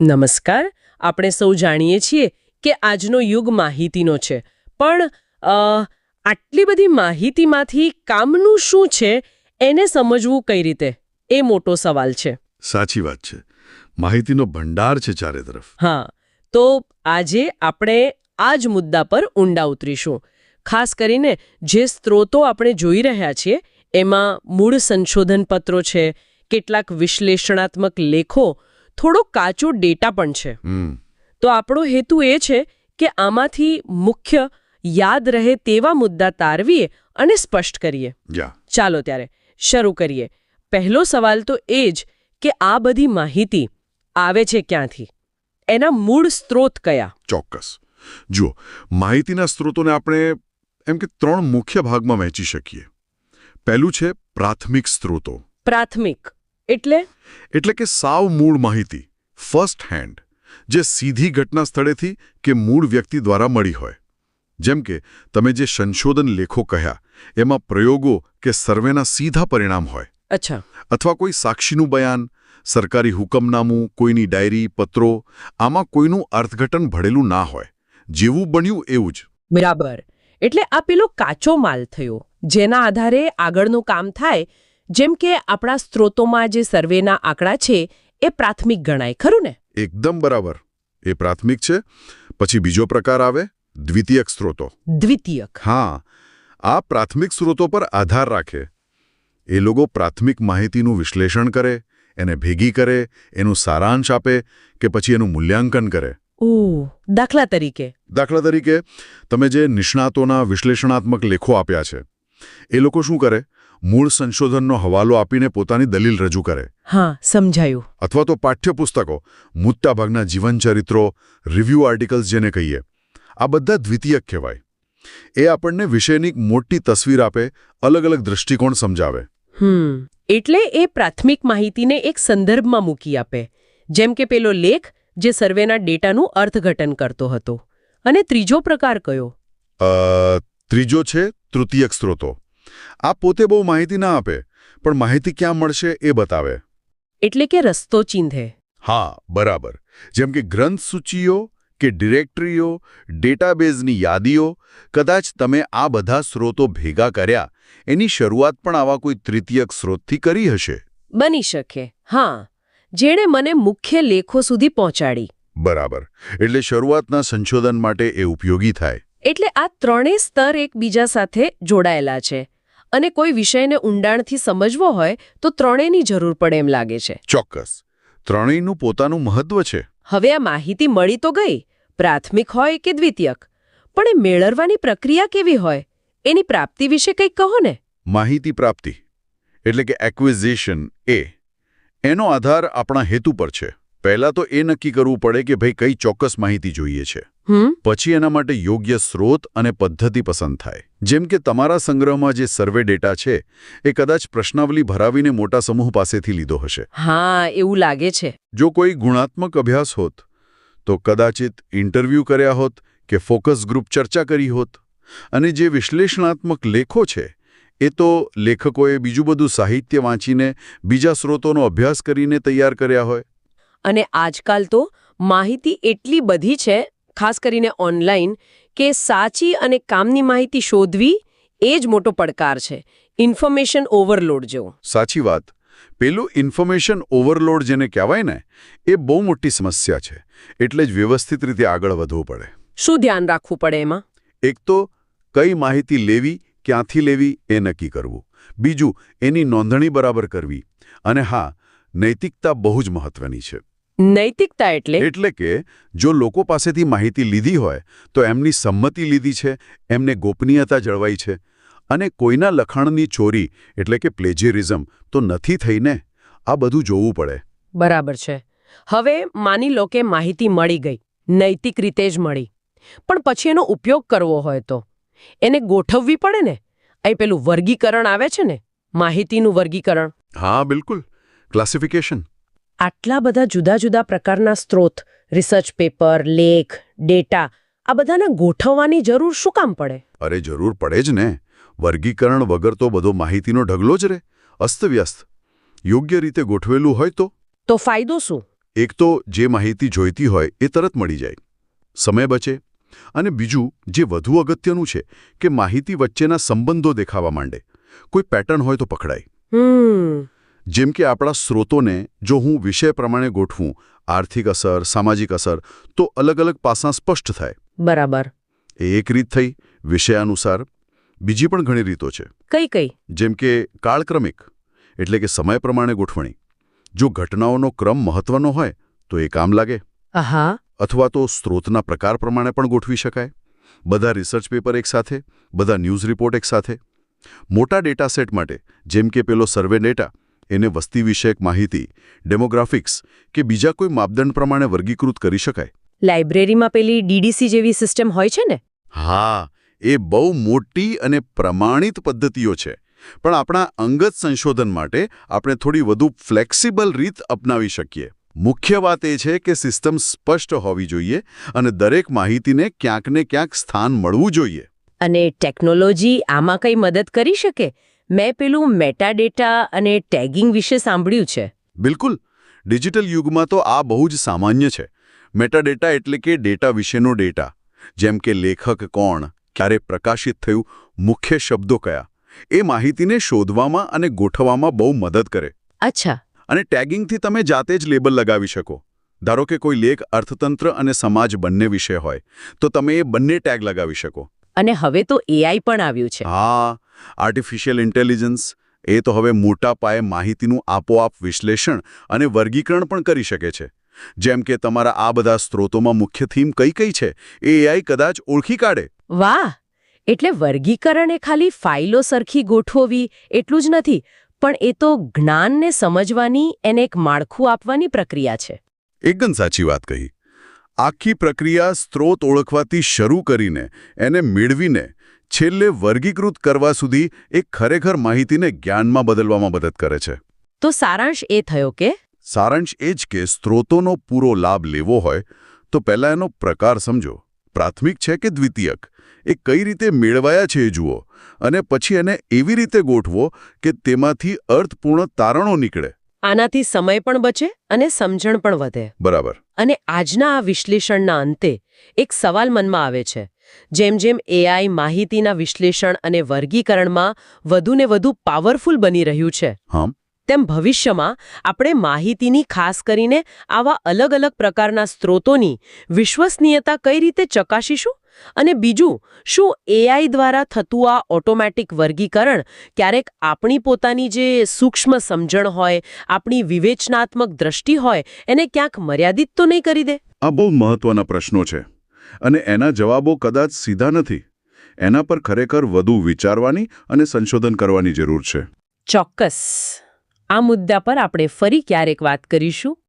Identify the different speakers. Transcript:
Speaker 1: નમસ્કાર. આપણે સૌ જાણીએ છીએ કે આજનો યુગ માહિતીનો છે. પણ આટલી બધી માહિતીમાંથી કામનું શું છે? એને સમજવું કઈ રીતે? એ મોટો સવાલ છે.
Speaker 2: સાચી વાત છે. માહિતીનો ભંડાર છે ચારે તરફ.
Speaker 1: હા. તો આજે આપણે આ જ મુદ્દા પર ઊંડા ઉતરીશું. ખાસ કરીને જે સ્ત્રોતો આપણે જોઈ રહ્યા છીએ એમાં મૂળ સંશોધન પત્રો છે કેટલાક વિશ્લેષણાત્મક લેખો થોડો કાચો ડેટા પણ છે. તો આપણો હેતુ એ છે કે આમાંથી મુખ્ય યાદ રહે તેવા મુદ્દા તારવીએ અને સ્પષ્ટ કરીએ. ચાલો ત્યારે શરૂ કરીએ. પહેલો સવાલ તો એ જ કે આ બધી માહિતી આવે છે ક્યાંથી? એના મૂળ સ્ત્રોત કયા?
Speaker 2: ચોક્કસ. જુઓ માહિતીના સ્ત્રોતોને આપણે એમ કે ત્રણ મુખ્ય ભાગમાં વહેંચી શકીએ. પહેલું છે પ્રાથમિક સ્ત્રોતો.
Speaker 1: પ્રાથમિક. એટલે?
Speaker 2: એટલે કે સાવ મૂળ માહિતી ફર્સ્ટ હેન્ડ જે સીધી ઘટના સ્થળેથી કે મૂળ વ્યક્તિ દ્વારા મળી હોય. જેમ કે તમે જે સંશોધન લેખો કહ્યા એમાં પ્રયોગો કે સર્વેના સીધા પરિણામ હોય.
Speaker 1: અચ્છા.
Speaker 2: અથવા કોઈ સાક્ષીનું બયાન સરકારી હુકમનામું કોઈની ડાયરી પત્રો આમાં કોઈનું અર્થઘટન ભળેલું ના હોય. જેવું બન્યું એવું જ.
Speaker 1: બરાબર. એટલે આ પેલો કાચો માલ થયો જેના આધારે આગળનું કામ થાય જેમ કે આપણા સ્ત્રોતોમાં જે સર્વેના આંકડા છે એ પ્રાથમિક ગણાય ખરું ને?
Speaker 2: એકદમ બરાબર. એ પ્રાથમિક છે. પછી બીજો પ્રકાર આવે દ્વિતીયક સ્ત્રોતો.
Speaker 1: દ્વિતીયક.
Speaker 2: હા. આ પ્રાથમિક સ્ત્રોતો પર આધાર રાખે. એ લોકો પ્રાથમિક માહિતીનું વિશ્લેષણ કરે એને ભેગી કરે એનું સારાંશ આપે કે પછી એનું મૂલ્યાંકન કરે.
Speaker 1: ઓ દાખલા તરીકે.
Speaker 2: દાખલા તરીકે તમે જે નિષ્ણાતોના વિશ્લેષણાત્મક લેખો આપ્યા છે એ લોકો શું કરે? મૂળ સંશોધનનો હવાલો આપીને પોતાની દલીલ રજૂ કરે.
Speaker 1: હા સમજાયું.
Speaker 2: અથવા તો પાઠ્યપુસ્તકો મોટાભાગના જીવનચરિત્રો રિવ્યૂ આર્ટિકલ્સ જેને કહીએ. આ બધા દ્વિતીયક કહેવાય. એ આપણને વિષયની એક મોટી તસવીર આપે અલગ અલગ દૃષ્ટિકોણ સમજાવે.
Speaker 1: હમ એટલે એ પ્રાથમિક માહિતીને એક સંદર્ભમાં મૂકી આપે. જેમ કે પેલો લેખ જે સર્વેના ડેટાનું અર્થઘટન કરતો હતો. અને ત્રીજો પ્રકાર કયો?
Speaker 2: ત્રીજો છે તૃતીયક સ્ત્રોતો. આ પોતે બહુ માહિતી ના આપે પણ માહિતી ક્યાં મળશે એ બતાવે.
Speaker 1: એટલે કે રસ્તો ચીંધે.
Speaker 2: હા બરાબર. જેમ કે ગ્રંથ સૂચિઓ કે ડિરેક્ટરીઓ ડેટાબેઝની યાદીઓ કદાચ તમે આ બધા સ્રોતો ભેગા કર્યા એની શરૂઆત પણ આવા કોઈ તૃતીયક સ્રોતથી કરી હશે?
Speaker 1: બની શકે. હા. જેણે મને મુખ્ય લેખો સુધી પહોંચાડી.
Speaker 2: બરાબર. એટલે શરૂઆતના સંશોધન માટે એ ઉપયોગી થાય.
Speaker 1: એટલે આ ત્રણેય સ્તર એકબીજા સાથે જોડાયેલા છે. અને કોઈ વિષયને ઊંડાણથી સમજવો હોય તો ત્રણેયની જરૂર પડે એમ લાગે છે.
Speaker 2: ચોક્કસ. ત્રણેયનું પોતાનું મહત્વ છે.
Speaker 1: હવે આ માહિતી મળી તો ગઈ પ્રાથમિક હોય કે દ્વિતીયક? પણ એ મેળવવાની પ્રક્રિયા કેવી હોય? એની પ્રાપ્તિ વિશે કંઈક કહો ને.
Speaker 2: માહિતી પ્રાપ્તિ એટલે કે એક્વિઝિશન એ એનો આધાર આપણા હેતુ પર છે. પહેલાં તો એ નક્કી કરવું પડે કે ભાઈ કઈ ચોક્કસ માહિતી જોઈએ છે. પછી એના માટે યોગ્ય સ્રોત અને પદ્ધતિ પસંદ થાય. જેમ કે તમારા સંગ્રહમાં જે સર્વે ડેટા છે એ કદાચ પ્રશ્નાવલી ભરાવીને મોટા સમૂહ પાસેથી લીધો હશે.
Speaker 1: હા એવું લાગે છે.
Speaker 2: જો કોઈ ગુણાત્મક અભ્યાસ હોત તો કદાચિત ઇન્ટરવ્યૂ કર્યા હોત કે ફોકસ ગ્રુપ ચર્ચા કરી હોત. અને જે વિશ્લેષણાત્મક લેખો છે એ તો લેખકોએ બીજું બધું સાહિત્ય વાંચીને બીજા સ્રોતોનો અભ્યાસ કરીને તૈયાર કર્યા હોય.
Speaker 1: અને આજકાલ તો માહિતી એટલી બધી છે ખાસ કરીને ઓનલાઈન કે સાચી અને કામની માહિતી શોધવી એ જ મોટો પડકાર છે. ઇન્ફોર્મેશન ઓવરલોડ જેવો.
Speaker 2: સાચી વાત. પેલું ઇન્ફોર્મેશન ઓવરલોડ જેને કહેવાય ને એ બહુ મોટી સમસ્યા છે. એટલે જ વ્યવસ્થિત રીતે આગળ વધવું પડે.
Speaker 1: શું ધ્યાન રાખવું પડે એમાં?
Speaker 2: એક તો કઈ માહિતી લેવી ક્યાંથી લેવી એ નક્કી કરવું. બીજું એની નોંધણી બરાબર કરવી. અને હા નૈતિકતા બહુ જ મહત્વની છે.
Speaker 1: નૈતિકતા એટલે?
Speaker 2: એટલે કે જો લોકો પાસેથી માહિતી લીધી હોય તો એમની સંમતિ લીધી છે એમને ગોપનીયતા જળવાઈ છે. અને કોઈના લખાણની ચોરી એટલે કે પ્લેજિયરિઝમ તો નથી થઈને આ બધું જોવું પડે.
Speaker 1: બરાબર છે. હવે માની લો કે માહિતી મળી ગઈ નૈતિક રીતે જ મળી. પણ પછી એનો ઉપયોગ કરવો હોય તો? એને ગોઠવવી પડે ને? અહીં પેલું વર્ગીકરણ આવે છે ને? માહિતીનું વર્ગીકરણ.
Speaker 2: હા બિલકુલ. ક્લાસિફિકેશન
Speaker 1: આટલા બધા જુદા જુદા પ્રકારના સ્ત્રોત રિસર્ચ પેપર લેખ ડેટા આ બધાને ગોઠવવાની જરૂર શું કામ પડે?
Speaker 2: અરે જરૂર પડે જ ને. વર્ગીકરણ વગર તો બધો માહિતીનો ઢગલો જ રહે અસ્તવ્યસ્ત. યોગ્ય રીતે ગોઠવેલું હોય તો?
Speaker 1: તો ફાયદો શું?
Speaker 2: એક તો જે માહિતી જોઈતી હોય એ તરત મળી જાય. સમય બચે. અને બીજું જે વધુ અગત્યનું છે કે માહિતી વચ્ચેના સંબંધો દેખાવા માંડે. કોઈ પેટર્ન હોય તો પકડાય.
Speaker 1: હમ.
Speaker 2: જેમ કે આપણા સ્રોતોને જો હું વિષય પ્રમાણે ગોઠવું આર્થિક અસર સામાજિક અસર તો અલગ અલગ પાસાં સ્પષ્ટ થાય.
Speaker 1: બરાબર.
Speaker 2: એ એક રીત થઈ વિષયાનુસાર બીજી પણ ઘણી રીતો છે.
Speaker 1: કઈ કઈ?
Speaker 2: જેમ કે કાળક્રમિક એટલે કે સમય પ્રમાણે ગોઠવણી. જો ઘટનાઓનો ક્રમ મહત્વનો હોય તો એ કામ લાગે. અથવા તો સ્ત્રોતના પ્રકાર પ્રમાણે પણ ગોઠવી શકાય. બધા રિસર્ચ પેપર એકસાથે બધા ન્યૂઝ રિપોર્ટ એકસાથે મોટા ડેટા સેટ માટે જેમ કે પેલો સર્વે ડેટા એને વસ્તી વિષયક માહિતી ડેમોગ્રાફિક્સ કે બીજા કોઈ માપદંડ પ્રમાણે વર્ગીકૃત કરી શકાય.
Speaker 1: લાઇબ્રેરીમાં પેલી ડીડીસી જેવી સિસ્ટમ હોય છે ને?
Speaker 2: હા એ બહુ મોટી અને પ્રમાણિત પદ્ધતિઓ છે. પણ આપણા અંગત સંશોધન માટે આપણે થોડી વધુ ફ્લેક્સિબલ રીત અપનાવી શકીએ. મુખ્ય વાત એ છે કે સિસ્ટમ સ્પષ્ટ હોવી જોઈએ અને દરેક માહિતીને ક્યાંક ને ક્યાંક સ્થાન મળવું જોઈએ.
Speaker 1: અને ટેકનોલોજી આમાં કંઈ મદદ કરી શકે? મેં પેલું મેટાડેટા અને ટેગિંગ વિશે સાંભળ્યું છે.
Speaker 2: બિલકુલ. ડિજિટલ યુગમાં તો આ બહુ જ સામાન્ય છે. મેટાડેટા એટલે કે ડેટા વિશેનો ડેટા જેમ કે લેખક કોણ ક્યારે પ્રકાશિત થયું મુખ્ય શબ્દો કયા. એ માહિતીને શોધવામાં અને ગોઠવવામાં બહુ મદદ કરે.
Speaker 1: અચ્છા.
Speaker 2: અને ટેગિંગથી તમે જાતે જ લેબલ લગાવી શકો. ધારો કે કોઈ લેખ અર્થતંત્ર અને સમાજ બંને વિશે હોય તો તમે એ બંને ટેગ લગાવી શકો.
Speaker 1: અને હવે તો એઆઈ પણ આવ્યું છે.
Speaker 2: હા આર્ટિફિશિયલ ઇન્ટેલિજન્સ એ તો હવે મોટા પાયે માહિતીનું આપોઆપ વિશ્લેષણ અને વર્ગીકરણ પણ કરી શકે છે. જેમ કે તમારા આ બધા સ્ત્રોતોમાં મુખ્ય થીમ કઈ કઈ છે? એ એઆઈ કદાચ ઓળખી કાઢે.
Speaker 1: વાહ! એટલે વર્ગીકરણ એ ખાલી ફાઇલો સરખી ગોઠવવી એટલું જ નથી પણ એ તો જ્ઞાનને સમજવાની એને એક માળખું આપવાની પ્રક્રિયા છે.
Speaker 2: એકદમ સાચી વાત કહી. આખી પ્રક્રિયા સ્ત્રોત ઓળખવાથી શરૂ કરીને એને મેળવીને છેલ્લે વર્ગીકૃત કરવા સુધી એ ખરેખર માહિતીને જ્ઞાનમાં બદલવામાં મદદ કરે છે.
Speaker 1: તો સારાંશ એ થયો કે?
Speaker 2: સારાંશ એ જ કે સ્ત્રોતોનો પૂરો લાભ લેવો હોય તો પહેલાં એનો પ્રકાર સમજો. પ્રાથમિક છે કે દ્વિતીયક. એ કઈ રીતે મેળવાયા છે એ જુઓ અને પછી એને એવી રીતે ગોઠવો કે તેમાંથી અર્થપૂર્ણ તારણો નીકળે.
Speaker 1: આનાથી સમય પણ બચે અને સમજણ પણ વધે.
Speaker 2: બરાબર.
Speaker 1: અને આજના આ વિશ્લેષણના અંતે એક સવાલ મનમાં આવે છે. જેમ જેમ એઆઈ માહિતીના વિશ્લેષણ અને વર્ગીકરણમાં વધુને વધુ પાવરફુલ બની રહ્યું છે તેમ ભવિષ્યમાં આપણે માહિતીની ખાસ કરીને આવા અલગ અલગ પ્રકારના સ્ત્રોતોની વિશ્વસનીયતા કઈ રીતે ચકાસીશું? અને બીજું શું એઆઈ દ્વારા થતું આ ઓટોમેટિક વર્ગીકરણ ક્યારેક આપણી પોતાની જે સૂક્ષ્મ સમજણ હોય આપણી વિવેચનાત્મક દ્રષ્ટિ હોય એને ક્યાંક મર્યાદિત તો નહીં કરી દે?
Speaker 2: આ બહુ મહત્વના પ્રશ્નો છે અને એના જવાબો કદાચ સીધા નથી. એના પર ખરેખર વધુ વિચારવાની અને સંશોધન કરવાની જરૂર છે.
Speaker 1: ચોક્કસ. આ મુદ્દા પર આપણે ફરી ક્યારેક વાત કરીશું.